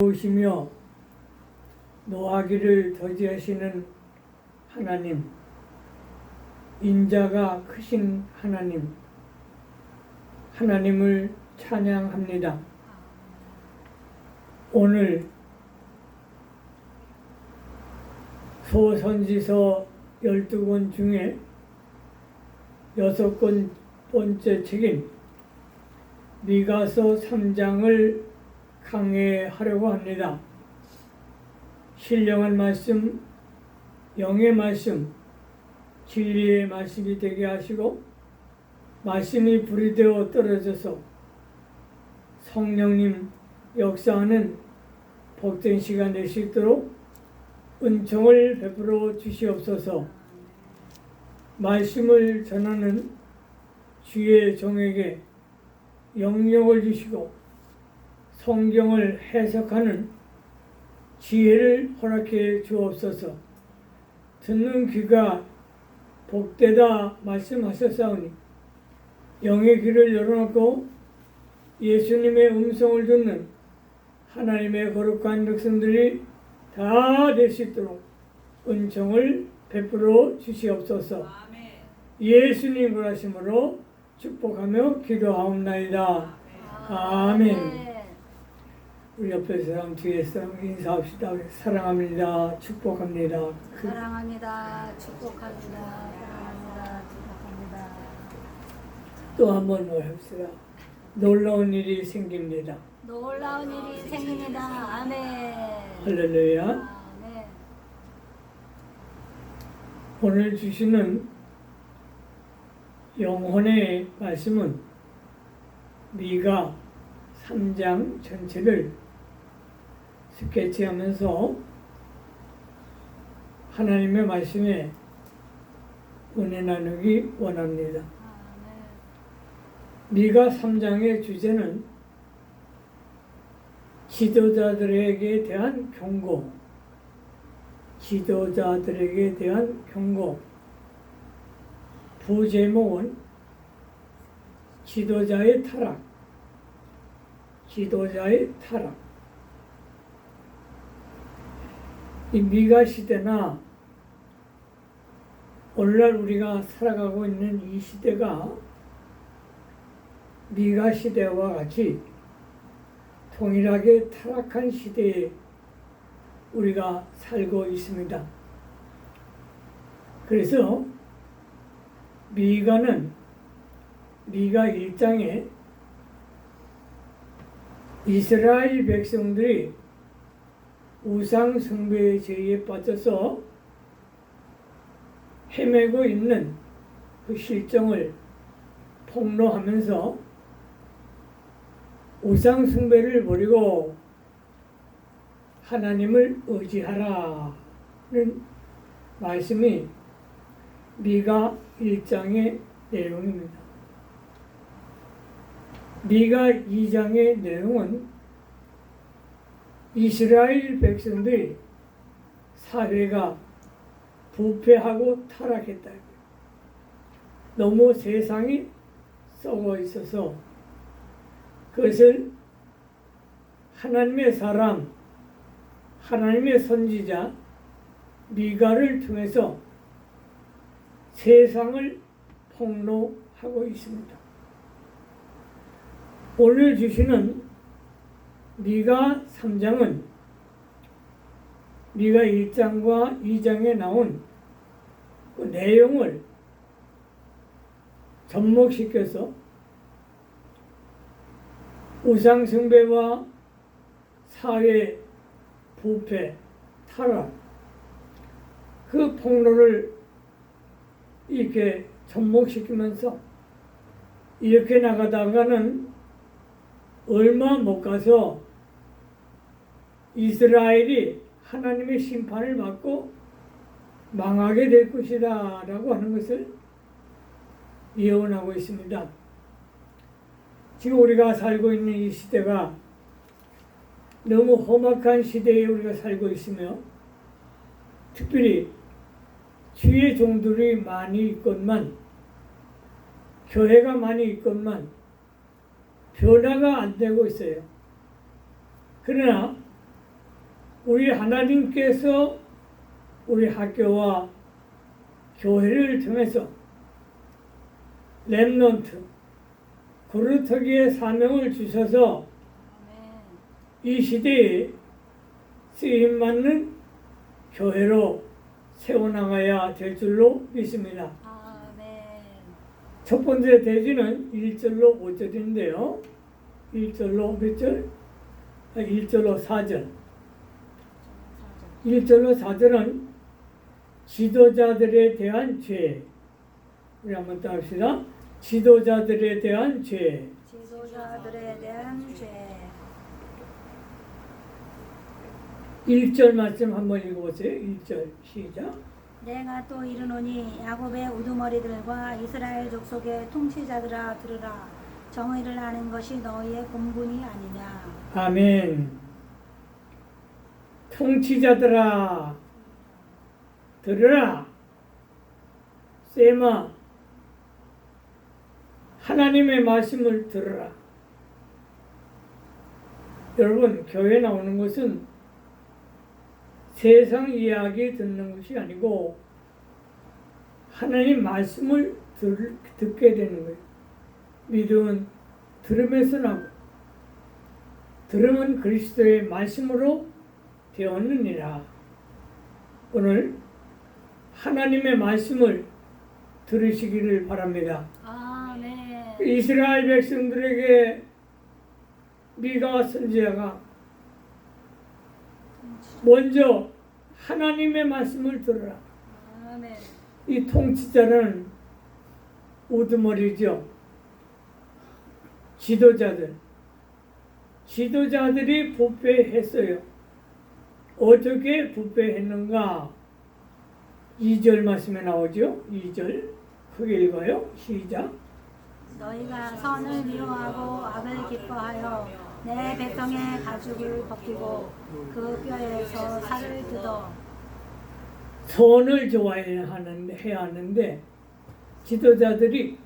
오시며 노하기를 더디하시는 하나님, 인자가 크신 하나님, 하나님을 찬양합니다. 오늘 소선지서 12권 중에 여섯 권 번째 책인 미가서 3장을 강해하려고 합니다. 신령한 말씀, 영의 말씀, 진리의 말씀이 되게 하시고 말씀이 불이 되어 떨어져서 성령님 역사하는 복된 시간 될 수 있도록 은총을 베풀어 주시옵소서. 말씀을 전하는 주의 종에게 영역을 주시고 성경을 해석하는 지혜를 허락해 주옵소서. 듣는 귀가 복되다 말씀하셨사오니 영의 귀를 열어놓고 예수님의 음성을 듣는 하나님의 거룩한 백성들이 다 될 수 있도록 은총을 베풀어 주시옵소서. 예수님 그러심으로 축복하며 기도하옵나이다. 아멘. 우리 옆에 사람 뒤에 사람 인사합시다. 사랑합니다. 축복합니다. 그 사랑합니다. 축복합니다. 사랑합니다. 축복합니다. 또 한번 해봅시다. 놀라운 일이 생깁니다. 놀라운 일이 생깁니다. 아멘. 할렐루야. 아멘. 오늘 주시는 영혼의 말씀은 미가 3장 전체를 스케치하면서 하나님의 말씀에 은혜 나누기 원합니다. 미가 3장의 주제는 지도자들에게 대한 경고, 지도자들에게 대한 경고. 부제목은 지도자의 타락, 지도자의 타락. 이 미가 시대나 오늘날 우리가 살아가고 있는 이 시대가 미가 시대와 같이 동일하게 타락한 시대에 우리가 살고 있습니다. 그래서 미가는 미가 1장에 이스라엘 백성들이 우상 숭배의 죄에 빠져서 헤매고 있는 그 실정을 폭로하면서 우상 숭배를 버리고 하나님을 의지하라는 말씀이 미가 1장의 내용입니다. 미가 2장의 내용은 이스라엘 백성들이 사회가 부패하고 타락했다. 너무 세상이 썩어 있어서 그것을 하나님의 사람, 하나님의 선지자 미가를 통해서 세상을 폭로하고 있습니다. 오늘 주시는 미가 3장은 미가 1장과 2장에 나온 그 내용을 접목시켜서 우상숭배와 사회 부패, 타락 그 폭로를 이렇게 접목시키면서 이렇게 나가다가는 얼마 못 가서 이스라엘이 하나님의 심판을 받고 망하게 될 것이다 라고 하는 것을 예언하고 있습니다. 지금 우리가 살고 있는 이 시대가 너무 험악한 시대에 우리가 살고 있으며 특별히 주의 종들이 많이 있건만 교회가 많이 있건만 변화가 안 되고 있어요. 그러나 우리 하나님께서 우리 학교와 교회를 통해서 랩넌트 고르터기의 사명을 주셔서. 이 시대에 쓰임 맞는 교회로 세워나가야 될 줄로 믿습니다. 첫 번째 대지는 1절로 5절인데요. 1절로 몇 절? 아, 1절로 4절. 1절로 4절은 지도자들에 대한 죄. 우리 한번 따합시다. 지도자들에 대한 죄. 지도자들에 대한 죄. 1절 말씀 한번 읽어보세요. 1절 시작. 내가 또 이르노니 야곱의 우두머리들과 이스라엘 족속의 통치자들아 들으라 정의를 아는 것이 너희의 공분이 아니냐 아멘. 통치자들아, 들으라. 세마, 하나님의 말씀을 들으라. 여러분, 교회 나오는 것은 세상 이야기 듣는 것이 아니고 하나님 말씀을 들, 듣게 되는 거예요. 믿음은 들음에서 나고 들으면 그리스도의 말씀으로 되었느니라. 오늘 하나님의 말씀을 들으시기를 바랍니다. 아멘 이스라엘 백성들에게 미가 선지자가 먼저 하나님의 말씀을 들으라. 아멘 이 통치자는 우두머리죠. 지도자들. 지도자들이 부패했어요. 어떻게 부패했는가? 2절 말씀에 나오죠. 2절. 크게 읽어요. 시작. 너희가 선을 미워하고 악을 기뻐하여 내 백성의 가죽을 벗기고 그 뼈에서 살을 뜯어 선을 좋아해야 하는데, 해야 하는데, 지도자들이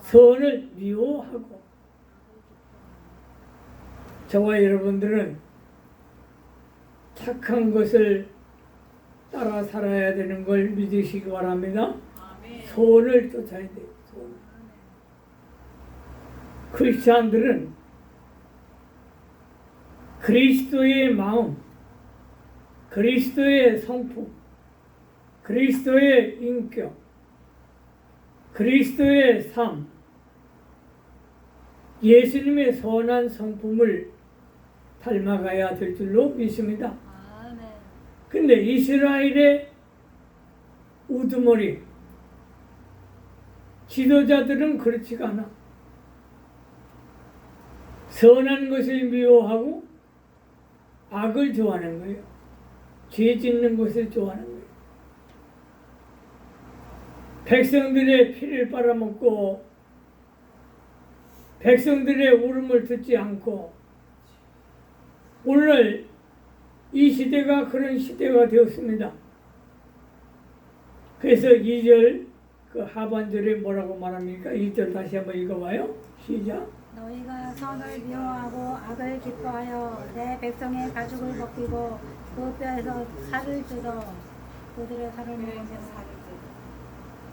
선을 미워하고, 저와 여러분들은 착한 것을 따라 살아야 되는 걸 믿으시기 바랍니다. 선을 쫓아야 돼요. 선. 크리스찬들은 그리스도의 마음, 그리스도의 성품, 그리스도의 인격, 그리스도의 삶, 예수님의 선한 성품을 닮아가야 될 줄로 믿습니다. 근데 이스라엘의 우두머리 지도자들은 그렇지가 않아. 선한 것을 미워하고 악을 좋아하는 거예요. 죄 짓는 것을 좋아하는 거예요. 백성들의 피를 빨아먹고 백성들의 울음을 듣지 않고 오늘 이 시대가 그런 시대가 되었습니다. 그래서 2절 그 하반절에 뭐라고 말합니까? 2절 다시 한번 읽어봐요. 시작. 너희가 선을 미워하고 악을 기뻐하여 내 백성의 가죽을 벗기고 그 뼈에서 살을 뜯어 그들의 살을 먹으며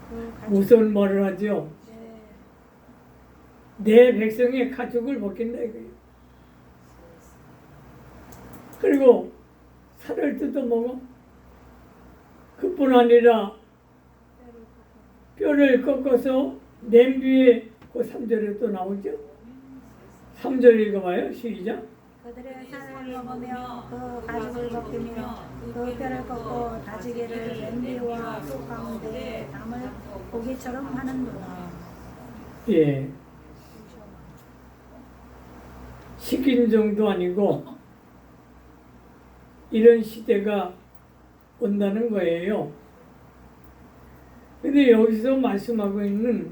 그 가죽 우선 뭐를 하죠? 네. 내 백성의 가죽을 벗긴다 이거예요. 그리고 살을 뜯어 먹어. 그뿐 아니라 뼈를 꺾어서 냄비에 그 3절에 또 나오죠. 3절 읽어봐요. 시작. 그들의 살을 먹으며 그 가죽을 벗기며 그 뼈를 꺾고 다지기를 냄비와 속 가운데 담을 고기처럼 하는도다. 예. 식인 정도 아니고 이런 시대가 온다는 거예요. 근데 여기서 말씀하고 있는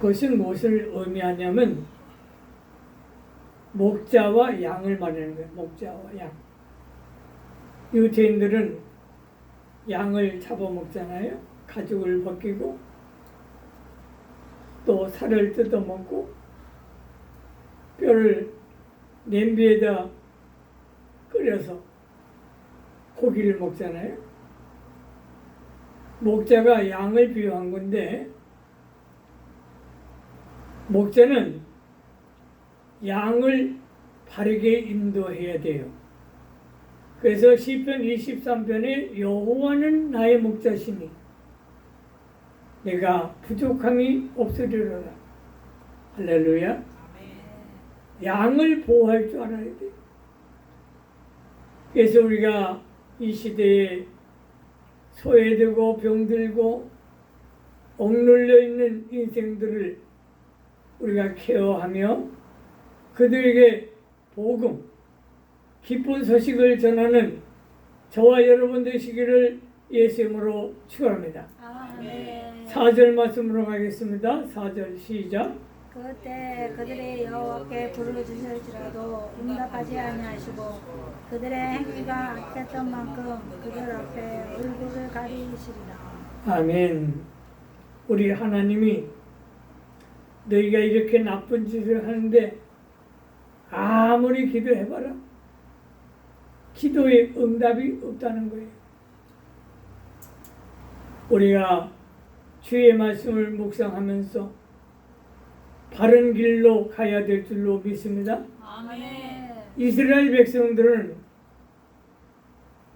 것은 무엇을 의미하냐면 목자와 양을 말하는 거예요. 목자와 양. 유태인들은 양을 잡아먹잖아요. 가죽을 벗기고 또 살을 뜯어먹고 뼈를 냄비에다 끓여서 고기를 먹잖아요. 목자가 양을 비유한 건데 목자는 양을 바르게 인도해야 돼요. 그래서 시편 23편에 여호와는 나의 목자시니 내가 부족함이 없으리로라. 할렐루야. 양을 보호할 줄 알아야 돼. 그래서 우리가 이 시대에 소외되고 병들고 억눌려 있는 인생들을 우리가 케어하며 그들에게 복음, 기쁜 소식을 전하는 저와 여러분 되시기를 예수님으로 축원합니다. 아멘. 4절 말씀으로 가겠습니다. 4절 시작. 그때 그들의 여호와께 부르짖을지라도 응답하지 아니하시고 그들의 행위가 악했던 만큼 그들 앞에 얼굴을 가리시리라. 아멘. 우리 하나님이 너희가 이렇게 나쁜 짓을 하는데 아무리 기도해봐라. 기도에 응답이 없다는 거예요. 우리가 주의 말씀을 묵상하면서 바른 길로 가야 될 줄로 믿습니다. 아멘. 이스라엘 백성들은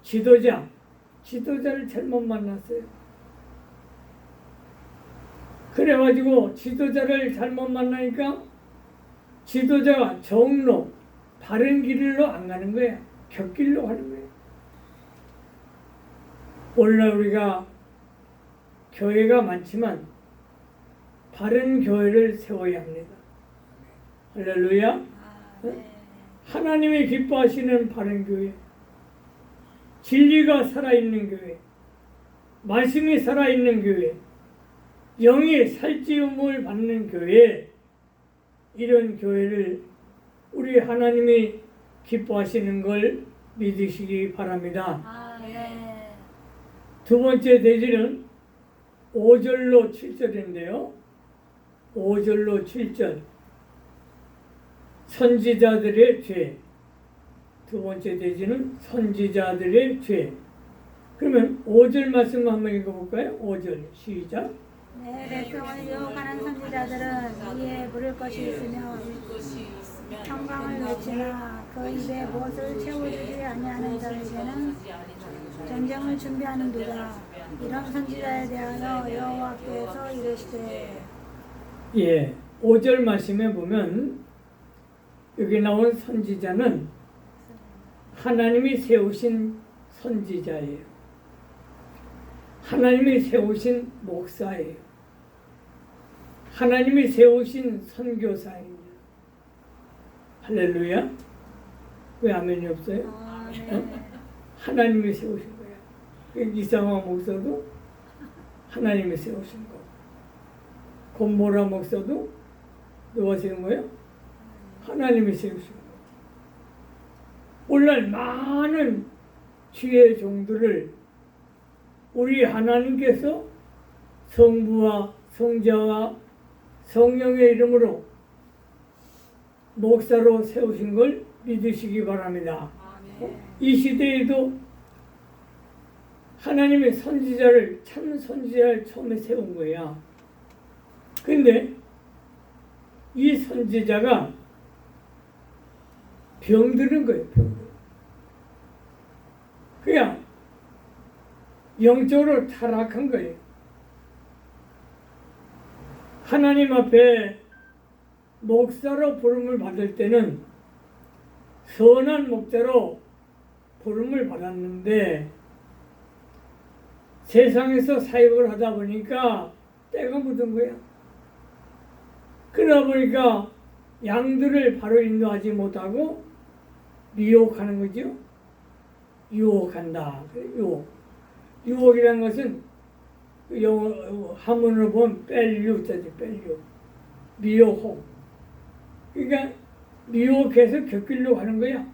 지도자, 지도자를 잘못 만났어요. 그래가지고 지도자를 잘못 만나니까 지도자가 정로, 바른 길로 안 가는 거야. 곁길로 가는 거야. 오늘날 우리가 교회가 많지만 바른 교회를 세워야 합니다. 할렐루야. 아멘. 하나님이 기뻐하시는 바른 교회, 진리가 살아있는 교회, 말씀이 살아있는 교회, 영의 살찌움을 받는 교회, 이런 교회를 우리 하나님이 기뻐하시는 걸 믿으시기 바랍니다. 아멘. 두 번째 대지는 5절로 7절인데요. 5절로 7절. 선지자들의 죄. 두 번째 대지는 선지자들의 죄. 그러면 5절 말씀 한번 읽어볼까요? 5절 시작. 내 백성을 유혹하는 선지자들은 이에 물을 것이 있으며 평강을 외치나 그 입에 무엇을 채워주지 아니하는 자에게는 전쟁을 준비하는 도다 이런 선지자에 대하여 여호와께서 이르시되 예, 5절 말씀에 보면 여기 나온 선지자는 하나님이 세우신 선지자예요. 하나님이 세우신 목사예요. 하나님이 세우신 선교사입니다. 할렐루야. 왜 아멘이 없어요? 아멘 하나님이 세우신 거야. 그 이상화 목사도 하나님이 세우신 거. 목사도 누가 세운 거예요? 하나님이 세우신 거. 오늘날 많은 주의 종들을 우리 하나님께서 성부와 성자와 성령의 이름으로 목사로 세우신 걸 믿으시기 바랍니다. 이 시대에도 하나님의 선지자를 참 선지자를 처음에 세운 거야. 근데 이 선지자가 병드는 거예요. 병들. 그냥 영적으로 타락한 거예요. 하나님 앞에 목사로 부름을 받을 때는 선한 목자로 부름을 받았는데 세상에서 사역을 하다 보니까 때가 묻은 거야. 그러다 보니까 양들을 바로 인도하지 못하고 미혹하는 거죠. 유혹한다. 유혹. 유혹이라는 것은 그 영어 한문으로 보면 뺄유자지 뺄유. 미혹. 그러니까 미혹해서 곁길로 가는 거야.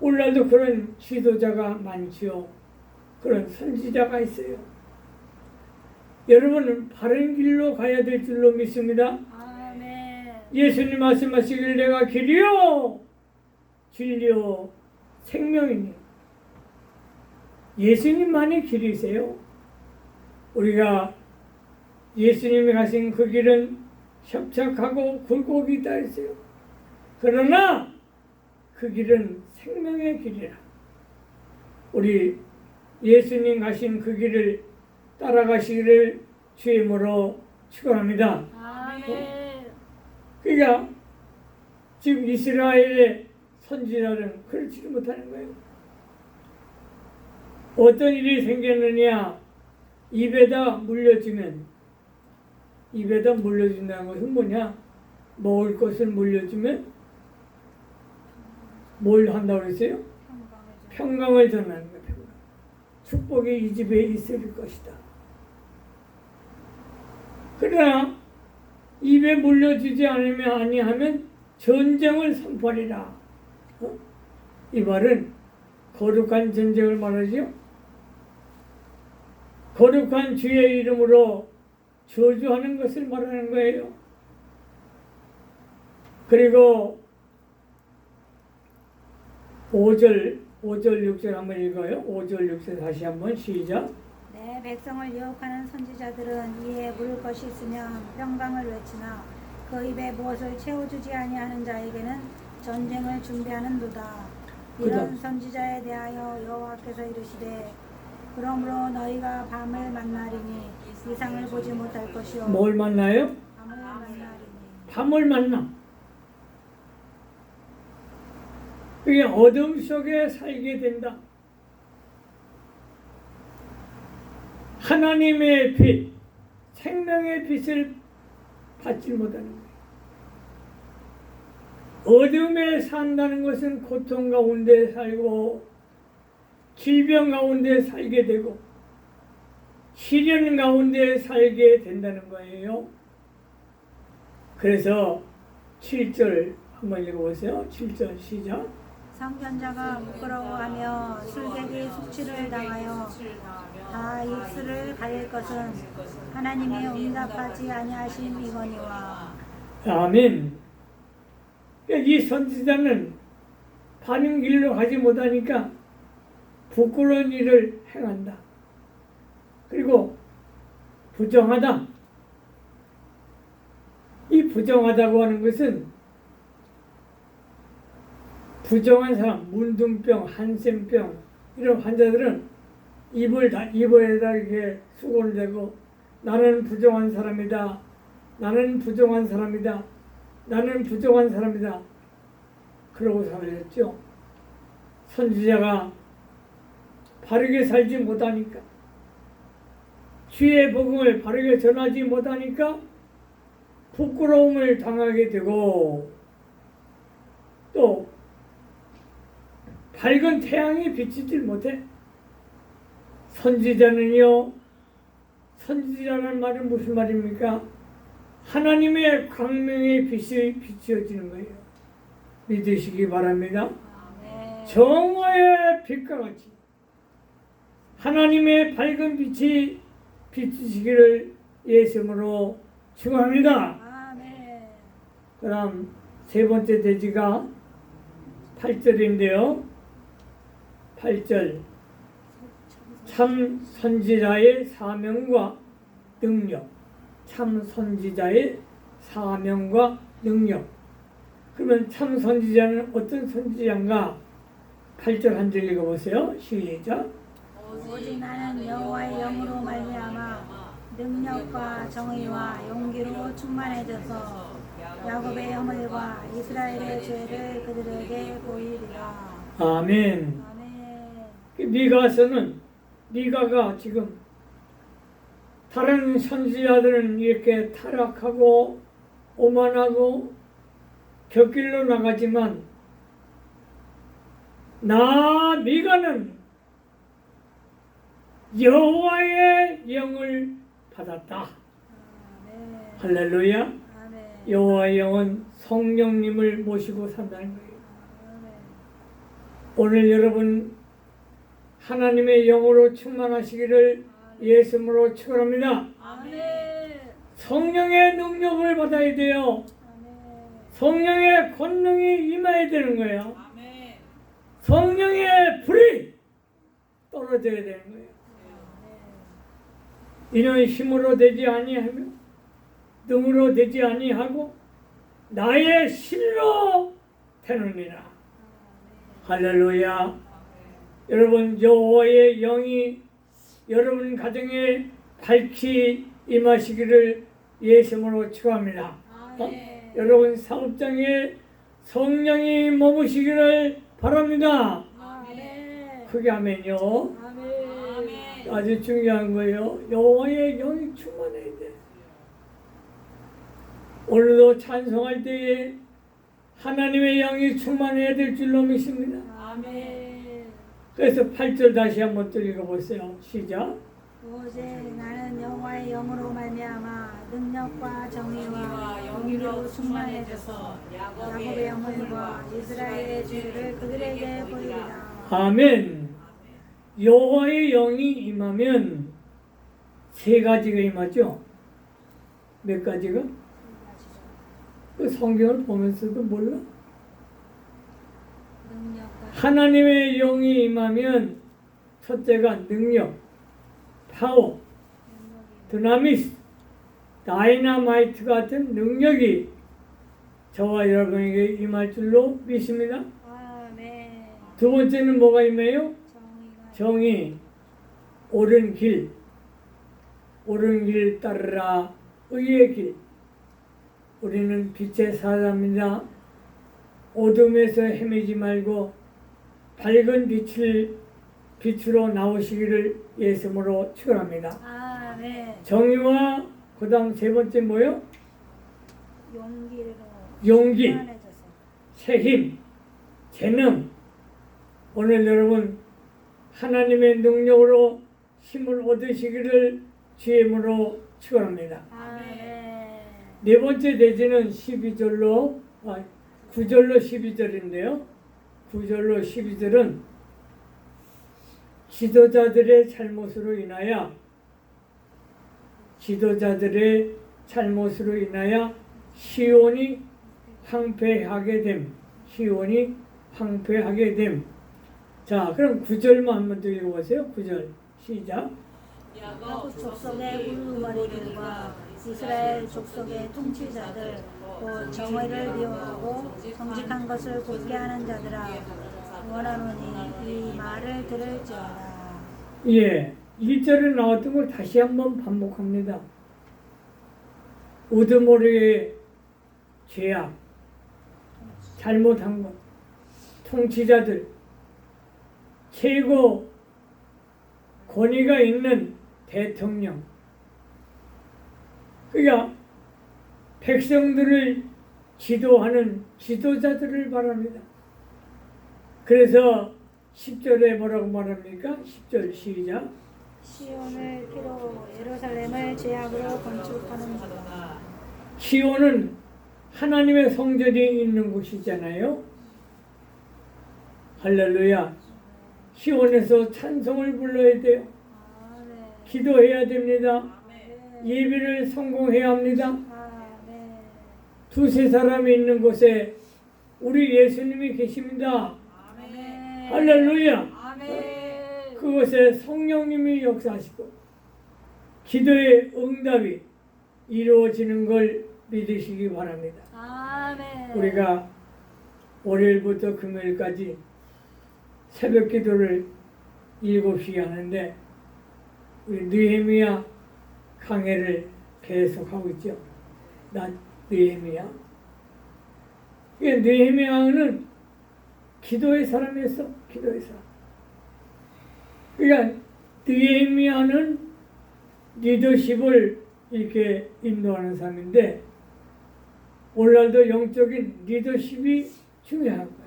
오늘날도 그런 지도자가 많지요. 그런 선지자가 있어요. 여러분은 바른 길로 가야 될 줄로 믿습니다. 아멘 예수님 말씀하시길 내가 길이요 진리요 생명이니 예수님만이 길이세요. 우리가 예수님이 가신 그 길은 협착하고 굴곡이 있다 했어요. 그러나 그 길은 생명의 길이라. 우리 예수님 가신 그 길을 따라가시기를 주임으로 축원합니다. 아멘. 그러니까 지금 이스라엘의 선지자는 그렇지도 못하는 거예요. 어떤 일이 생겼느냐? 입에다 물려주면 입에다 물려준다는 것은 뭐냐? 먹을 것을 물려주면 뭘 한다고 그랬어요? 평강을 전하는 거예요. 축복이 이 집에 있을 것이다. 그러나 입에 물려주지 않으면 아니하면 전쟁을 선포하리라. 어? 이 말은 거룩한 전쟁을 말하지요. 거룩한 주의 이름으로 저주하는 것을 말하는 거예요. 그리고 5절, 5절, 6절 한번 읽어요. 5절, 6절 다시 한번 시작. 내 백성을 유혹하는 선지자들은 이에 물을 것이 있으면 평강을 외치나 그 입에 무엇을 채워주지 아니하는 자에게는 전쟁을 준비하는도다. 이런. 선지자에 대하여 여호와께서 이르시되 그러므로 너희가 밤을 만나리니 이상을 보지 못할 것이요 뭘 만나요? 밤을 만나리니 밤을 만나. 그게 어둠 속에 살게 된다. 하나님의 빛, 생명의 빛을 받지 못하는 거예요. 어둠에 산다는 것은 고통 가운데 살고 질병 가운데 살게 되고 시련 가운데 살게 된다는 거예요. 그래서 7절 한번 읽어보세요. 7절 시작. 성견자가 부끄러워하며 술객이 숙취를 당하여 다 입술을 가릴 것은 하나님의 응답하지 아니하심이거니와 아멘. 그러니까 이 선지자는 바른 길로 가지 못하니까 부끄러운 일을 행한다. 그리고 부정하다. 이 부정하다고 하는 것은 부정한 사람, 문둥병, 한센병 이런 환자들은 입을 다 입에다 이렇게 수건을 대고 나는 부정한 사람이다. 나는 부정한 사람이다. 나는 부정한 사람이다. 그러고 살았죠. 선지자가 바르게 살지 못하니까 주의 복음을 바르게 전하지 못하니까 부끄러움을 당하게 되고 또 밝은 태양이 비치질 못해 선지자는요 선지자라는 말은 무슨 말입니까? 하나님의 광명의 빛이 비추어지는 거예요. 믿으시기 바랍니다. 정오의 빛과 같이 하나님의 밝은 빛이 비추시기를 예수님으로 축원합니다. 그다음 세 번째 돼지가 8절인데요. 8절. 참 선지자의 사명과 능력. 참 선지자의 사명과 능력. 그러면 참 선지자는 어떤 선지자인가? 8절 한 절 읽어보세요. 시작. 오직 나는 여호와의 영으로 말미암아 능력과 정의와 용기로 충만해져서 야곱의 허물과 이스라엘의 죄를 그들에게 보이리라. 아멘 아멘. 미가서는 미가가 지금 다른 선지자들은 이렇게 타락하고 오만하고 곁길로 나가지만 나 미가는 여호와의 영을 받았다. 아멘. 할렐루야. 아멘. 여호와의 영은 성령님을 모시고 산다는 거예요. 아멘. 오늘 여러분 하나님의 영으로 충만하시기를 예수님으로 축원합니다. 성령의 능력을 받아야 돼요. 성령의 권능이 임해야 되는 거예요. 성령의 불이 떨어져야 되는 거예요. 이는 힘으로 되지 아니하며 능으로 되지 아니하고 나의 실로 되느니라. 할렐루야. 여러분 여호와의 영이 여러분 가정에 밝히 임하시기를 예수님으로 축원합니다. 어? 여러분 사업장에 성령이 머무시기를 바랍니다. 아멘. 크게 하면요. 아멘. 아주 중요한 거예요. 여호와의 영이 충만해야 돼. 오늘도 찬송할 때에 하나님의 영이 충만해야 될 줄로 믿습니다. 아멘. 그래서 8절 다시 한번 또 읽어보세요. 시작. 오직 나는 여호와의 영으로 말미암아 능력과 정의와 영으로 충만해져서 충만해져서 야곱의 영혼과 이스라엘의 죄를 그들에게 보이리라. 아멘. 여호와의 영이 임하면 세 가지가 임하죠. 몇 가지가? 그 성경을 보면서도 몰라. 하나님의 영이 임하면 첫째가 능력, 파워, 드나미스, 다이나마이트 같은 능력이 저와 여러분에게 임할 줄로 믿습니다. 아멘. 두 번째는 뭐가 임해요? 정의, 옳은 길, 옳은 길 따르라 의의 길. 우리는 빛의 사람입니다. 어둠에서 헤매지 말고 밝은 빛을 빛으로 나오시기를 예수님으로 축원합니다. 아멘. 정의와 그다음 세 번째 뭐요? 용기로 용기. 새 힘, 재능. 오늘 여러분 하나님의 능력으로 힘을 얻으시기를 주임으로 축원합니다. 아멘. 네 번째 대지는 12절로 아, 9절로 12절인데요. 9절로 12절은 지도자들의 잘못으로 인하여 지도자들의 잘못으로 인하여 시온이 황폐하게 됨. 시온이 황폐하게 됨. 자, 그럼 9절만 한번 더 읽어보세요. 9절 시작. 야곱 족속의 울루머리들과 이스라엘 족속의 통치자들 곧 정의를 미워하고 정직한 것을 굳게 하는 자들아 원하노니 이 말을 들을지어다 예, 1절에 나왔던 걸 다시 한번 반복합니다. 우드모리의 죄악, 잘못한 것, 통치자들, 최고 권위가 있는 대통령, 그러니까 백성들을 지도하는 지도자들을 말합니다. 그래서 10절에 뭐라고 말합니까? 10절 시작. 시온을 피로 예루살렘을 제약으로 건축하는 자다 시온은 하나님의 성전이 있는 곳이잖아요. 할렐루야. 시온에서 찬송을 불러야 돼요. 아멘 기도해야 됩니다. 예배를 성공해야 합니다. 아멘 두세 사람이 있는 곳에 우리 예수님이 계십니다. 아멘. 할렐루야. 아멘 그곳에 성령님이 역사하시고 기도의 응답이 이루어지는 걸 믿으시기 바랍니다. 아멘 우리가 월요일부터 금요일까지 새벽 기도를 7시에 하는데 우리 느헤미야 강해를 계속하고 있죠. 나 느헤미야. 이 느헤미야는 기도의 사람이었어. 기도의 사람. 그러니까 느헤미야는 리더십을 이렇게 인도하는 사람인데 오늘날도 영적인 리더십이 중요한 거예요.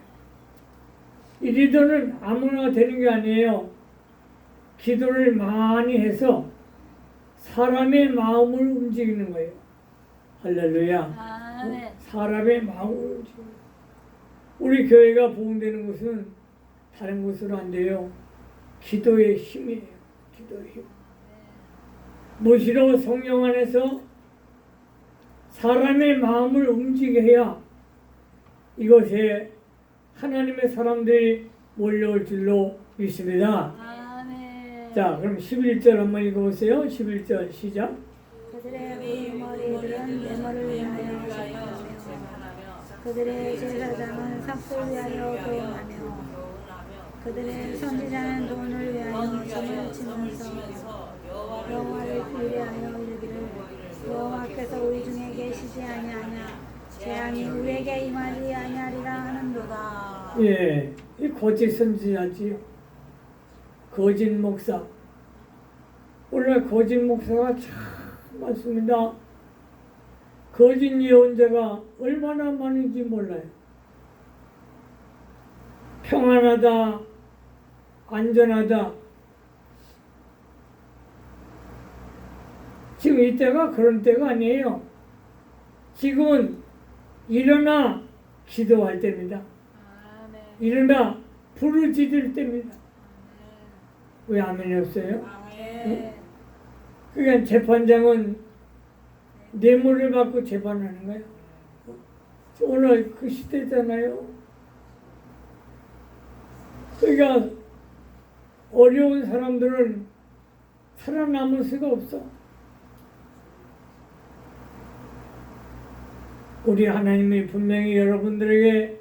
이 리더는 아무나 되는 게 아니에요. 기도를 많이 해서 사람의 마음을 움직이는 거예요. 할렐루야. 아멘 사람의 마음을 움직이는 거예요. 우리 교회가 보응되는 곳은 다른 곳으로 안 돼요. 기도의 힘이에요. 기도의 힘. 무시로 성령 안에서 사람의 마음을 움직여야 이곳에 하나님의 사람들이 몰려올 줄로 믿습니다. 자, 그럼 11절 한번 읽어보세요. 11절 시작. 그들의 우머리들은 메모를 위하여 그들의 제사장은 삭을 위하여 도움하며 그들의 선지자는 돈을 위하여 점을 치면서 여호와를 비례하여 이르기를 여호와께서 우리 중에 계시지 아니하냐 재앙이 우리에게 임하지 아니하리라 하는도다. 예, 이 거짓 선지자지요. 거짓 목사. 오늘 거짓 목사가 참 많습니다. 거짓 예언자가 얼마나 많은지 몰라요. 평안하다, 안전하다. 지금 이때가 그런 때가 아니에요. 지금은 일어나 기도할 때입니다. 아멘. 일어나 부르짖을 때입니다. 왜 아멘이 없어요? 아멘. 그러니까 재판장은 뇌물을 받고 재판하는 거예요. 오늘 그 시대잖아요. 그러니까 어려운 사람들은 살아남을 수가 없어. 우리 하나님이 분명히 여러분들에게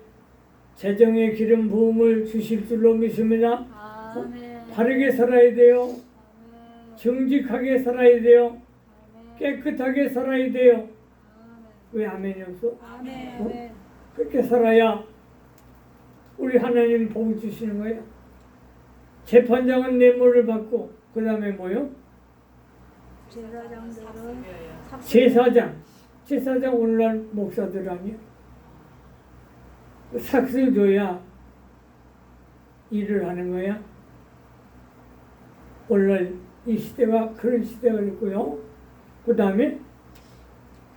재정의 기름 부음을 주실 줄로 믿습니다. 아멘. 바르게 살아야 돼요. 정직하게 살아야 돼요. 깨끗하게 살아야 돼요. 왜 아멘이 없어? 아멘. 어? 그렇게 살아야 우리 하나님 복 주시는 거예요. 재판장은 뇌물을 받고 그 다음에 뭐요? 제사장들은 삭- 제사장. 제사장 오늘날 목사들 아니야? 그 삭슬 줘야 일을 하는 거야. 오늘날 이 시대가 그런 시대가 있고요. 그 다음에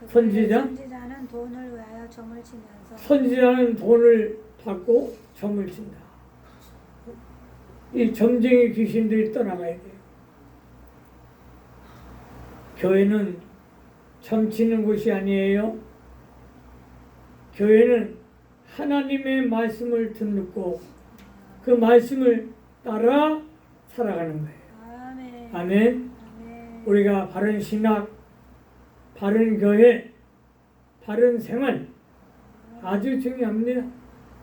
선지자? 선지자는 돈을 위하여 점을 치면서 선지자는 돈을 받고 점을 친다. 이 점쟁이 귀신들이 떠나가야 돼요. 교회는 점치는 곳이 아니에요. 교회는 하나님의 말씀을 듣고 그 말씀을 따라 살아가는 거예요. 아멘. 우리가 바른 신학, 바른 교회, 바른 생활 아주 중요합니다.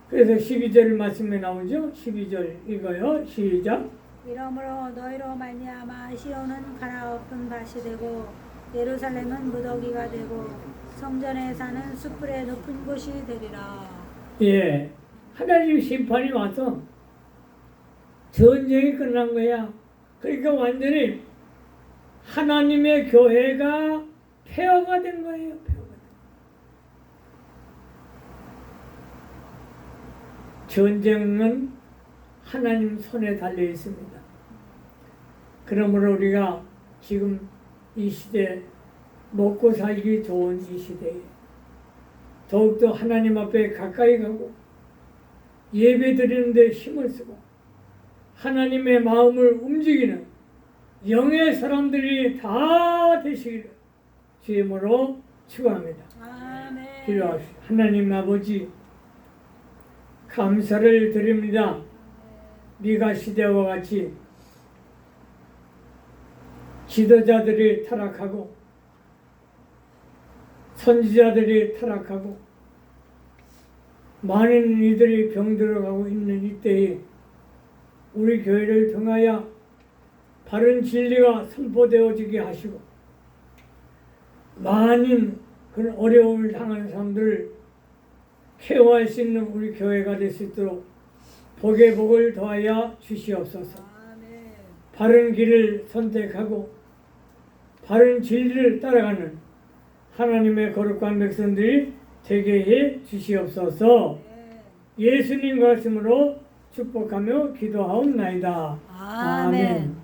그래서 12절 말씀에 나오죠. 12절 이거요. 시작. 이러므로 너희로 말미암아 시온은 갈아엎은 밭이 되고 예루살렘은 무더기가 되고 성전에 사는 숯불의 높은 곳이 되리라. 예. 하나님 심판이 와서 전쟁이 끝난 거야. 그러니까 완전히 하나님의 교회가 폐허가 된 거예요. 폐허가 된. 전쟁은 하나님 손에 달려 있습니다. 그러므로 우리가 지금 이 시대 먹고 살기 좋은 이 시대에 더욱더 하나님 앞에 가까이 가고 예배 드리는데 힘을 쓰고 하나님의 마음을 움직이는 영의 사람들이 다 되시기를 주의 이름으로 축원합니다. 기도합시다. 하나님 아버지 감사를 드립니다. 미가 시대와 같이 지도자들이 타락하고 선지자들이 타락하고 많은 이들이 병들어가고 있는 이때에 우리 교회를 통하여 바른 진리가 선포되어지게 하시고 많은 그런 어려움을 당하는 사람들을 케어할 수 있는 우리 교회가 될 수 있도록 복의 복을 더하여 주시옵소서. 바른 길을 선택하고 바른 진리를 따라가는 하나님의 거룩한 백성들이 되게 해 주시옵소서. 네. 예수님 말씀으로 축복하며 기도하옵나이다. 아멘.